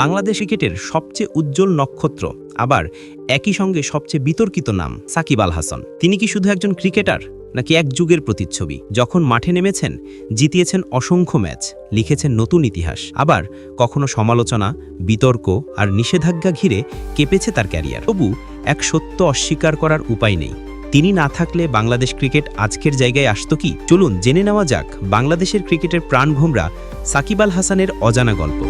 বাংলাদেশ ক্রিকেটের সবচেয়ে উজ্জ্বল নক্ষত্র, আবার একই সঙ্গে সবচেয়ে বিতর্কিত নাম সাকিব আল হাসান। তিনি কি শুধু একজন ক্রিকেটার, নাকি এক যুগের প্রতিচ্ছবি? যখন মাঠে নেমেছেন, জিতিয়েছেন অসংখ্য ম্যাচ, লিখেছেন নতুন ইতিহাস। আবার কখনো সমালোচনা, বিতর্ক আর নিষেধাজ্ঞা ঘিরে কেঁপেছে তার ক্যারিয়ার। তবু এক সত্য অস্বীকার করার উপায় নেই। তিনি না থাকলে বাংলাদেশ ক্রিকেট আজকের জায়গায় আসতো কি? চলুন জেনে নেওয়া যাক বাংলাদেশের ক্রিকেটের প্রাণভোমরা সাকিব আল হাসানের অজানা গল্প।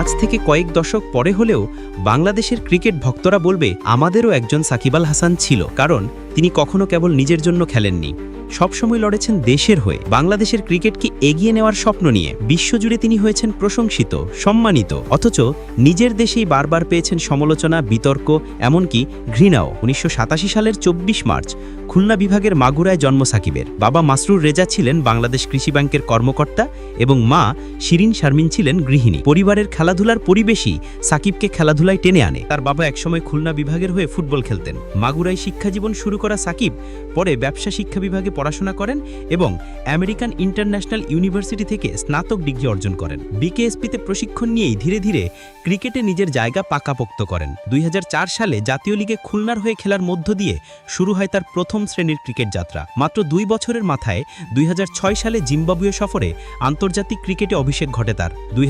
আজ থেকে কয়েক দশক পরে হলেও বাংলাদেশের ক্রিকেট ভক্তরা বলবে, আমাদেরও একজন সাকিব আল হাসান ছিল, কারণ তিনি কখনো কেবল নিজের জন্য খেলেননি। সবসময় লড়েছেন দেশের হয়ে। বাংলাদেশের ক্রিকেটকে এগিয়ে নেওয়ার স্বপ্ন নিয়ে বিশ্বজুড়ে তিনি হয়েছেন প্রশংসিত, সম্মানিত। অথচ নিজের দেশেই বারবার পেয়েছেন সমালোচনা, বিতর্ক, এমনকি ঘৃণাও। উনিশশো সাতাশি সালের চব্বিশ মার্চ খুলনা বিভাগের মাগুরায় জন্ম সাকিবের। বাবা মাসরুর রেজা ছিলেন বাংলাদেশ কৃষি ব্যাংকের কর্মকর্তা এবং মা শিরিন শারমিন ছিলেন গৃহিণী। পরিবারের খেলাধুলার পরিবেশই সাকিবকে খেলাধুলায় টেনে আনে। তার বাবা একসময় খুলনা বিভাগের হয়ে ফুটবল খেলতেন। মাগুরায় শিক্ষাজীবন শুরু করা সাকিব পরে ব্যবসা শিক্ষা বিভাগে পড়াশোনা করেন এবং আমেরিকান ইন্টারন্যাশনাল ইউনিভার্সিটি থেকে স্নাতক ডিগ্রি অর্জন করেন। বিকেএসপিতে প্রশিক্ষণ নিয়েই ধীরে ধীরে ক্রিকেটে নিজের জায়গা পাকাপোক্ত করেন। দুই হাজার চার সালে জাতীয় লিগে খুলনার হয়ে খেলার মধ্য দিয়ে শুরু হয় তার প্রথম শ্রেণির ক্রিকেট যাত্রা। মাত্র দুই বছরের মাথায় দুই হাজার ছয় সালে জিম্বাবুয়ে সফরে আন্তর্জাতিক ক্রিকেটে অভিষেক ঘটে তার। দুই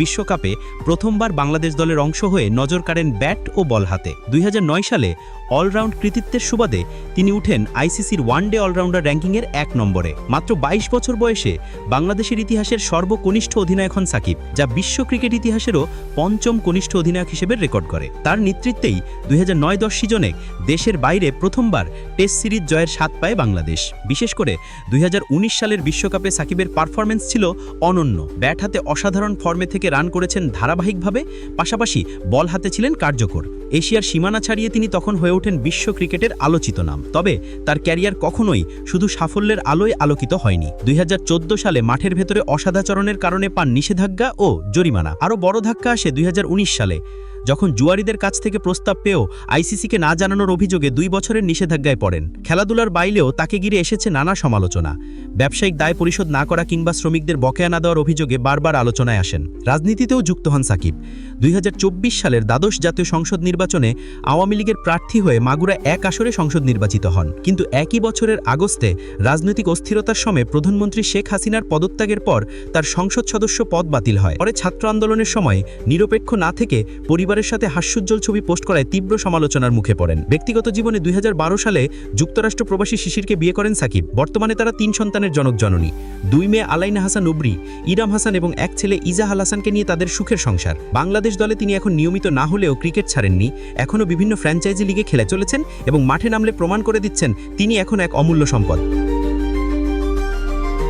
বিশ্বকাপে প্রথমবার বাংলাদেশ দলের অংশ হয়ে নজর কাড়েন ব্যাট ও বল হাতে। দুই হাজার নয় সালে অলরাউন্ড কৃতিত্বের সুবাদে তিনি উঠেন আইসিসির ওয়ানডে অলরাউন্ডার র্যাঙ্কিংয়ের এক নম্বরে। মাত্র ২২ বছর বয়সে বাংলাদেশের ইতিহাসের সর্বকনিষ্ঠ অধিনায়ক হন সাকিব, যা বিশ্ব ক্রিকেট ইতিহাসেরও পঞ্চম কনিষ্ঠ অধিনায়ক হিসেবে রেকর্ড করে। তার নেতৃত্বেই দুই হাজার নয় দশ সিজনে দেশের বাইরে প্রথমবার টেস্ট সিরিজ জয়ের স্বাদ পায় বাংলাদেশ। বিশেষ করে দুই হাজার উনিশ সালের বিশ্বকাপে সাকিবের পারফরমেন্স ছিল অনন্য। ব্যাট হাতে অসাধারণ ফর্মে থেকে রান করেছেন ধারাবাহিকভাবে, পাশাপাশি বল হাতে ছিলেন কার্যকর। এশিয়ার সীমানা ছাড়িয়ে তিনি তখন হয়ে ওঠেন বিশ্ব ক্রিকেটের আলোচিত নাম। তবে তার ক্যারিয়ার কখনোই শুধু সাফল্যের আলোয় আলোকিত হয়নি। দুই হাজার চোদ্দ সালে মাঠের ভেতরে অসাধাচরণের কারণে পান নিষেধাজ্ঞা ও জরিমানা। আরও বড় ধাক্কা আসে দুই হাজার উনিশ সালে। যখন জুয়ারিদের কাছ থেকে প্রস্তাব পেয়েও আইসিসিকে না জানানোর অভিযোগে দুই বছরের নিষেধাজ্ঞায় পড়েন। খেলাধুলার বাইলেও তাকে ঘিরে এসেছে নানা সমালোচনা। ব্যবসায়িক দায় পরিশোধ না করা কিংবা শ্রমিকদের বকেয়া না দেওয়ার অভিযোগে বারবার আলোচনায় আসেন। রাজনীতিতেও যুক্ত হন সাকিব। দুই সালের দ্বাদশ জাতীয় সংসদ নির্বাচনে আওয়ামী লীগের প্রার্থী হয়ে মাগুরা এক আসরে সংসদ নির্বাচিত হন। কিন্তু একই বছরের আগস্টে রাজনৈতিক অস্থিরতার সময় প্রধানমন্ত্রী শেখ হাসিনার পদত্যাগের পর তার সংসদ সদস্য পদ বাতিল হয়। পরে ছাত্র আন্দোলনের সময় নিরপেক্ষ না থেকে পরিবারের সাথে হাস্যোজ্জ্বল ছবি পোস্ট করায় তীব্র সমালোচনার মুখে পড়েন। ব্যক্তিগত জীবনে দুই হাজার বারো সালে যুক্তরাষ্ট্র প্রবাসী শিশিরকে বিয়ে করেন সাকিব। বর্তমানে তারা তিন সন্তানের জনক জননী। দুই মেয়ে আলাইনা হাসান উবরি ইরাম হাসান এবং এক ছেলে ইজাহাল হাসানকে নিয়ে তাদের সুখের সংসার। বাংলাদেশ দলে তিনি এখন নিয়মিত না হলেও ক্রিকেট ছাড়েননি। এখনও বিভিন্ন ফ্র্যাঞ্চাইজি লিগে খেলে চলেছেন এবং মাঠে নামলে প্রমাণ করে দিচ্ছেন তিনি এখন এক অমূল্য সম্পদ।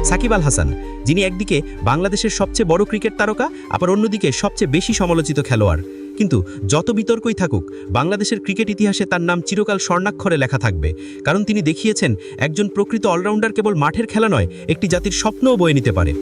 সাকিব আল হাসান, যিনি একদিকে বাংলাদেশের সবচেয়ে বড় ক্রিকেট তারকা, আবার অন্যদিকে সবচেয়ে বেশি সমালোচিত খেলোয়াড়। কিন্তু যত বিতর্কই থাকুক, বাংলাদেশের ক্রিকেট ইতিহাসে তার নাম চিরকাল স্বর্ণাক্ষরে লেখা থাকবে। কারণ তিনি দেখিয়েছেন, একজন প্রকৃত অলরাউন্ডার কেবল মাঠের খেলা নয়, একটি জাতির স্বপ্নও বয়ে নিতে পারে।